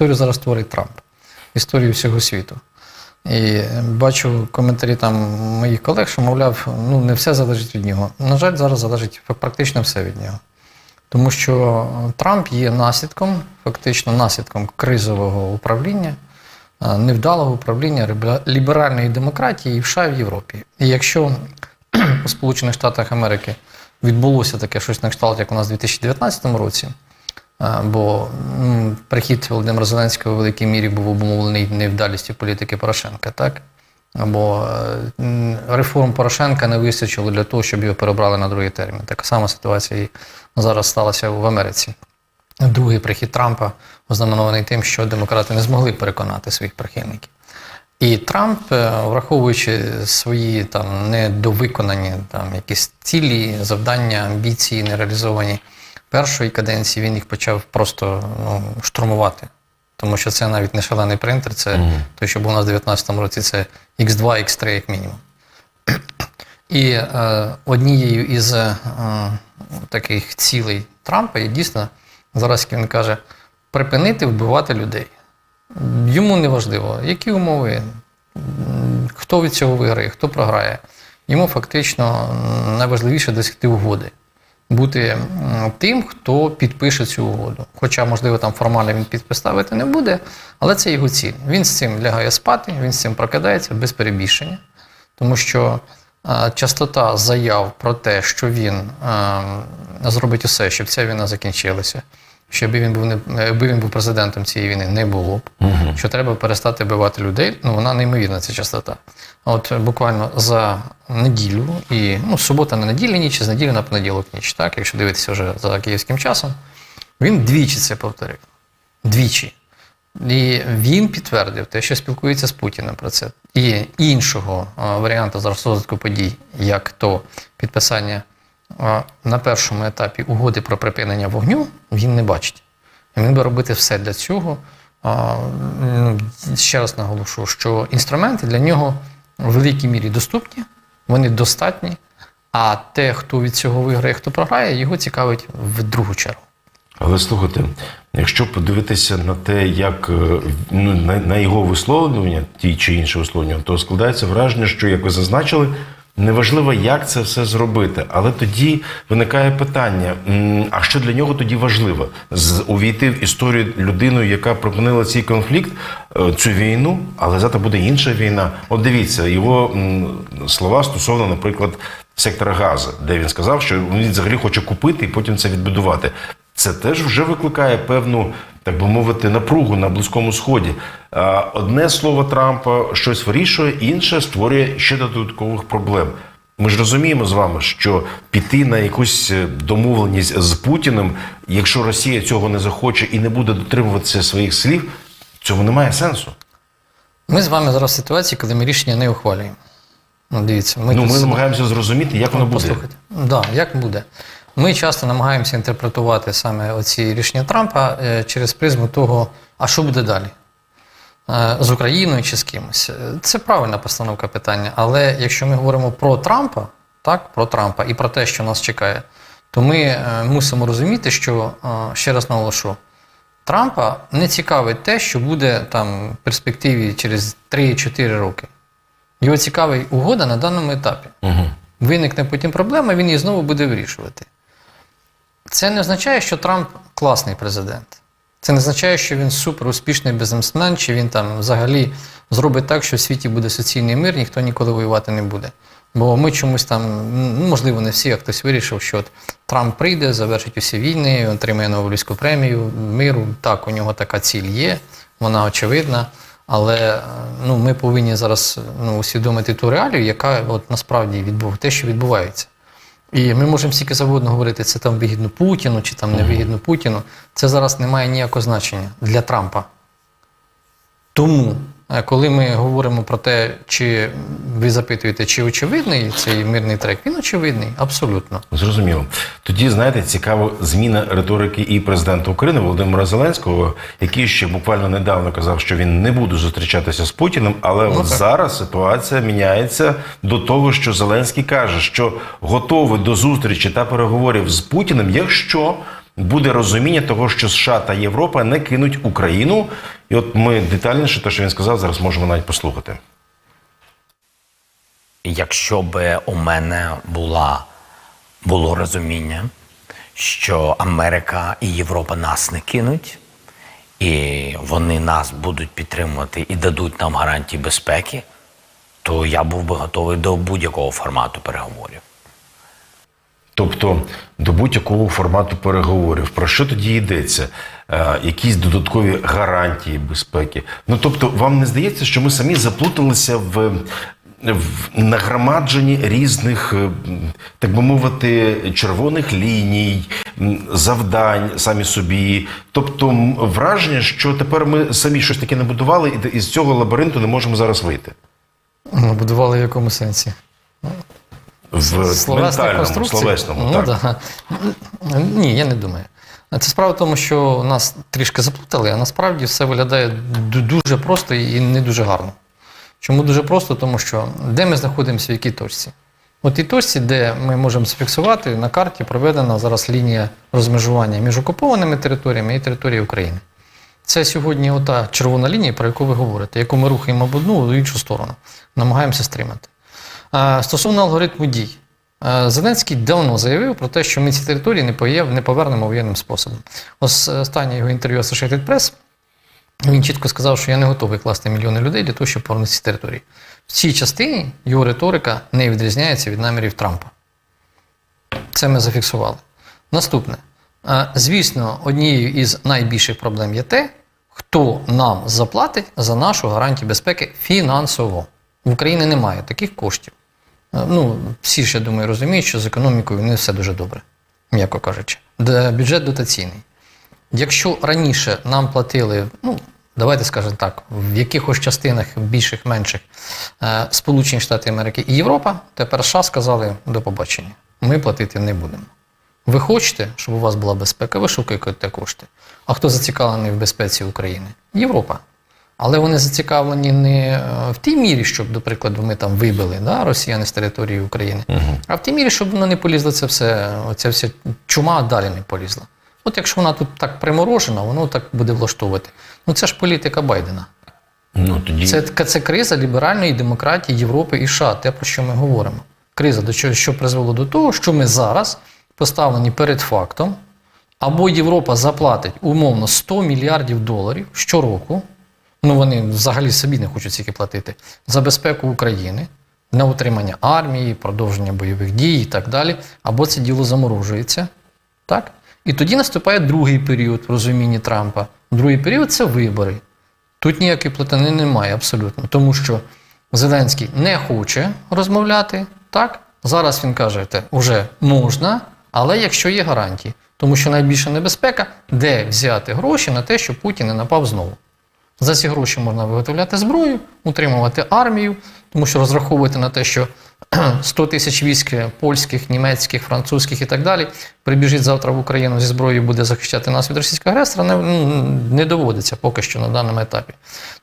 Історію зараз творить Трамп, історію всього світу. І бачу коментарі там моїх колег, що, мовляв, ну не все залежить від нього. На жаль, зараз залежить практично все від нього. Тому що Трамп є наслідком, фактично наслідком кризового управління, невдалого управління ліберальної демократії в США і в Європі. І якщо у Сполучених Штатах Америки відбулося таке щось на кшталт, як у нас у 2019 році, бо м, прихід Володимира Зеленського в великій мірі був обумовлений невдалістю політики Порошенка, так? Або е, реформ Порошенка не вистачило для того, щоб його перебрали на другий термін. Така сама ситуація і зараз сталася в Америці. Другий прихід Трампа ознаменований тим, що демократи не змогли переконати своїх прихильників. І Трамп, е, враховуючи свої там недовиконані там якісь цілі, завдання, амбіції нереалізовані першої каденції, він їх почав просто ну, штурмувати. Тому що це навіть не шалений принтер, це той, що був у нас в 2019 році, це X2, X3 як мінімум. І е, однією із е, таких цілей Трампа є дійсно, зараз він каже, припинити вбивати людей. Йому не важливо, які умови, хто від цього виграє, хто програє. Йому фактично найважливіше досягти угоди. Бути тим, хто підпише цю угоду. Хоча, можливо, там формально він підпис ставити не буде, але це його ціль. Він з цим лягає спати, він з цим прокидається без перебільшення. Тому що частота заяв про те, що він зробить усе, щоб ця війна закінчилася, щоб він був не якби він був президентом цієї війни, не було б. Що треба перестати вбивати людей, ну вона неймовірна, ця частота. От буквально за неділю і ну, субота на неділю ніч, з неділі на понеділок ніч, так, якщо дивитися вже за київським часом, він двічі це повторив. Двічі. І він підтвердив те, що спілкується з Путіним про це. І іншого варіанту зараз розвитку подій, як то підписання на першому етапі угоди про припинення вогню, він не бачить. І він буде робити все для цього. Ну, Ще раз наголошу, що інструменти для нього в великій мірі доступні, вони достатні. А те, хто від цього виграє, хто програє, його цікавить в другу чергу. Але слухайте, якщо подивитися на те, як е, ну, на, на його висловлювання, ті чи інші висловлювання, то складається враження, що, як ви зазначили, неважливо, як це все зробити. Але тоді виникає питання: а що для нього тоді важливо? Увійти в історію людиною, яка припинила цей конфлікт, е, цю війну, але завтра буде інша війна. От дивіться, його слова стосовно, наприклад, сектора Газа, де він сказав, що він взагалі хоче купити і потім це відбудувати. Це теж вже викликає певну, так би мовити, напругу на Близькому Сході. Одне слово Трампа щось вирішує, інше створює ще додаткових проблем. Ми ж розуміємо з вами, що піти на якусь е, домовленість з Путіним, якщо Росія цього не захоче і не буде дотримуватися своїх слів, цього немає сенсу. Ми з вами зараз в ситуації, коли ми рішення не ухвалюємо. Ну, дивіться, ми ну, тут ми намагаємося зрозуміти, як воно буде. Послухайте. Да, як буде? Ми часто намагаємося інтерпретувати саме оці рішення Трампа е, через призму того, а що буде далі? Е, З Україною чи з кимось. Е, Це правильна постановка питання. Але якщо ми говоримо про Трампа, так, про Трампа і про те, що нас чекає, то ми мусимо розуміти, що ще раз наголошу, Трампа не цікавить те, що буде там в перспективі через 3-4 роки. Його цікавить угода на даному етапі. Угу. Виникне потім проблема, він її знову буде вирішувати. Це не означає, що Трамп класний президент. Це не означає, що він супер успішний бізнесмен, чи він там взагалі зробить так, що в світі буде суцільний мир, ніхто ніколи воювати не буде. Бо ми чомусь там, ну можливо, не всі, а хтось вирішив, що от Трамп прийде, завершить усі війни, отримає Нобелівську премію миру. Так, у нього така ціль є, вона очевидна. Але е, ну, ми повинні зараз ну, усвідомити ту реалію, яка от насправді відбув, те, що відбувається. І ми можемо стільки завгодно говорити, це там вигідно Путіну чи там не вигідно Путіну. Це зараз не має ніякого значення для Трампа. Тому, коли ми говоримо про те, чи ви запитуєте, чи очевидний цей мирний трек, він очевидний, абсолютно. Зрозуміло. Тоді знаєте, цікава зміна риторики і президента України Володимира Зеленського, який ще буквально недавно казав, що він не буде зустрічатися з Путіним. Але Ну, от так. зараз ситуація міняється до того, що Зеленський каже, що готовий до зустрічі та переговорів з Путіним, якщо буде розуміння того, що США та Європа не кинуть Україну. І от ми детальніше, те, що він сказав, зараз можемо навіть послухати. Якщо би у мене була, було розуміння, що Америка і Європа нас не кинуть, і вони нас будуть підтримувати і дадуть нам гарантії безпеки, то я був би готовий до будь-якого формату переговорів. Тобто до будь-якого формату переговорів. Про що тоді йдеться? Е, якісь додаткові гарантії безпеки. Ну тобто, вам не здається, що ми самі заплуталися в, в нагромадженні різних, е, так би мовити, червоних ліній, завдань самі собі. Тобто, враження, що тепер ми самі щось таке не будували, і із цього лабіринту не можемо зараз вийти. Ну, Будували в якому сенсі? В ментальному, словесному. ну, так. Да. Ні, я не думаю. Це справа в тому, що нас трішки заплутали, а насправді все виглядає дуже просто і не дуже гарно. Чому дуже просто? Тому що де ми знаходимося, в якій точці? У тій точці, де ми можемо зафіксувати, на карті проведена зараз лінія розмежування між окупованими територіями і територією України. Це сьогодні ота червона лінія, про яку ви говорите, яку ми рухаємо в одну, в іншу сторону, намагаємося стримати. Стосовно алгоритму дій, Зеленський давно заявив про те, що ми ці території не повернемо воєнним способом. Ось останнє його інтерв'ю Associated Press, він чітко сказав, що я не готовий класти мільйони людей для того, щоб повернути ці території. В цій частині його риторика не відрізняється від намірів Трампа. Це ми зафіксували. Наступне. Звісно, однією із найбільших проблем є те, хто нам заплатить за нашу гарантію безпеки фінансово. В Україні немає таких коштів. Ну, всі ж, я думаю, розуміють, що з економікою не все дуже добре, м'яко кажучи. Бюджет дотаційний. Якщо раніше нам платили, ну, давайте скажемо так, в якихось частинах більших, менших, е, Сполучені Штати Америки і Європа, тепер США сказали до побачення. Ми платити не будемо. Ви хочете, щоб у вас була безпека, ви шукаєте кошти. А хто зацікавлений в безпеці України? Європа. Але вони зацікавлені не е, в тій мірі, щоб, до прикладу, ми там вибили да, росіяни з території України, а в тій мірі, щоб воно не полізло це все, оця вся чума далі не полізла. От якщо вона тут так приморожена, воно так буде влаштовувати. Ну це ж політика Байдена. Ну, тоді... Це, це криза ліберальної демократії Європи і США, те, про що ми говоримо. Криза, до чого, що призвело до того, що ми зараз поставлені перед фактом, або Європа заплатить умовно 100 мільярдів доларів щороку, ну вони взагалі собі не хочуть стільки платити, за безпеку України, на утримання армії, продовження бойових дій і так далі, або це діло заморожується. Так? І тоді наступає другий період в розумінні Трампа. Другий період це вибори. Тут ніякої платини немає абсолютно, тому що Зеленський не хоче розмовляти. Так, зараз він каже, те, вже можна, але якщо є гарантії, тому що найбільша небезпека, де взяти гроші на те, щоб Путін не напав знову. За ці гроші можна виготовляти зброю, утримувати армію, тому що розраховувати на те, що 100 тисяч військ польських, німецьких, французьких і так далі прибіжить завтра в Україну зі зброєю, буде захищати нас від російського агресора, не, ну, не доводиться поки що на даному етапі.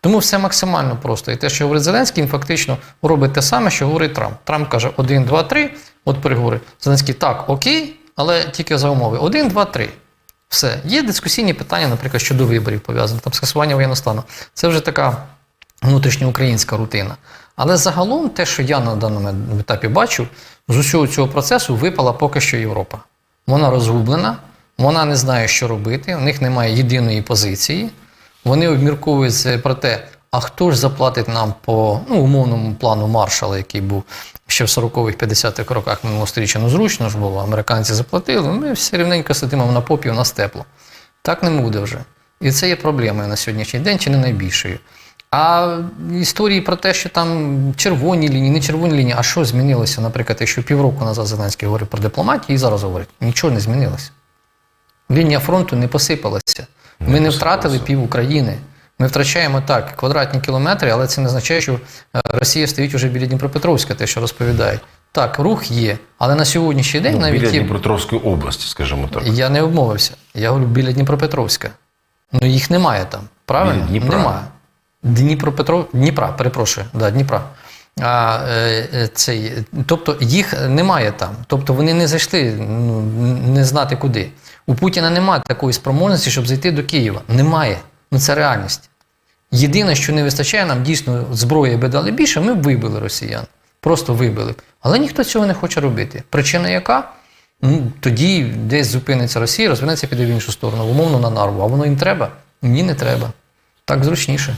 Тому все максимально просто. І те, що говорить Зеленський, він фактично робить те саме, що говорить Трамп. Трамп каже: 1, 2, 3, от переговори. Зеленський так, окей, але тільки за умови. 1, 2, 3. Все. Є дискусійні питання, наприклад, щодо виборів пов'язані, там скасування воєнного стану. Це вже така внутрішньоукраїнська рутина. Але загалом те, що я на даному етапі бачу, з усього цього процесу випала поки що Європа. Вона розгублена, вона не знає, що робити, у них немає єдиної позиції. Вони обмірковують про те, а хто ж заплатить нам по ну, умовному плану маршала, який був ще в 40-х, 50-х роках минулого сторіччя. Ну, зручно ж було, американці заплатили, ми все рівненько сидимо на попі, у нас тепло. Так не буде вже. І це є проблемою на сьогоднішній день, чи не найбільшою. А історії про те, що там червоні лінії, не червоні лінії, а що змінилося, наприклад, якщо півроку назад Зеленський говорив про дипломатію і зараз говорить, нічого не змінилося. Лінія фронту не посипалася. Ми не втратили пів України. Ми втрачаємо так квадратні кілометри, але це не означає, що е, Росія стоїть уже біля Дніпропетровська, те, що розповідають. Так, рух є, але на сьогоднішній день Ну, навіть біля є... Дніпропетровської області, скажімо так. Я не обмовився. Я говорю біля Дніпропетровська. Ну їх немає там. Правильно? Біля Дніпра. Немає. Дніпропетро... Дніпра, перепрошую, да, Дніпра. А, е, е, цей, тобто їх немає там. Тобто вони не зайшли ну, не знати куди. У Путіна немає такої спроможності, щоб зайти до Києва. Немає. Ну це реальність. Єдине, що не вистачає, нам дійсно зброї би дали більше, ми б вибили росіян. Просто вибили. Але ніхто цього не хоче робити. Причина яка? Ну, тоді десь зупиниться Росія, розвинеться піде в іншу сторону, умовно на нарву. А воно їм треба? Ні, не треба. Так зручніше.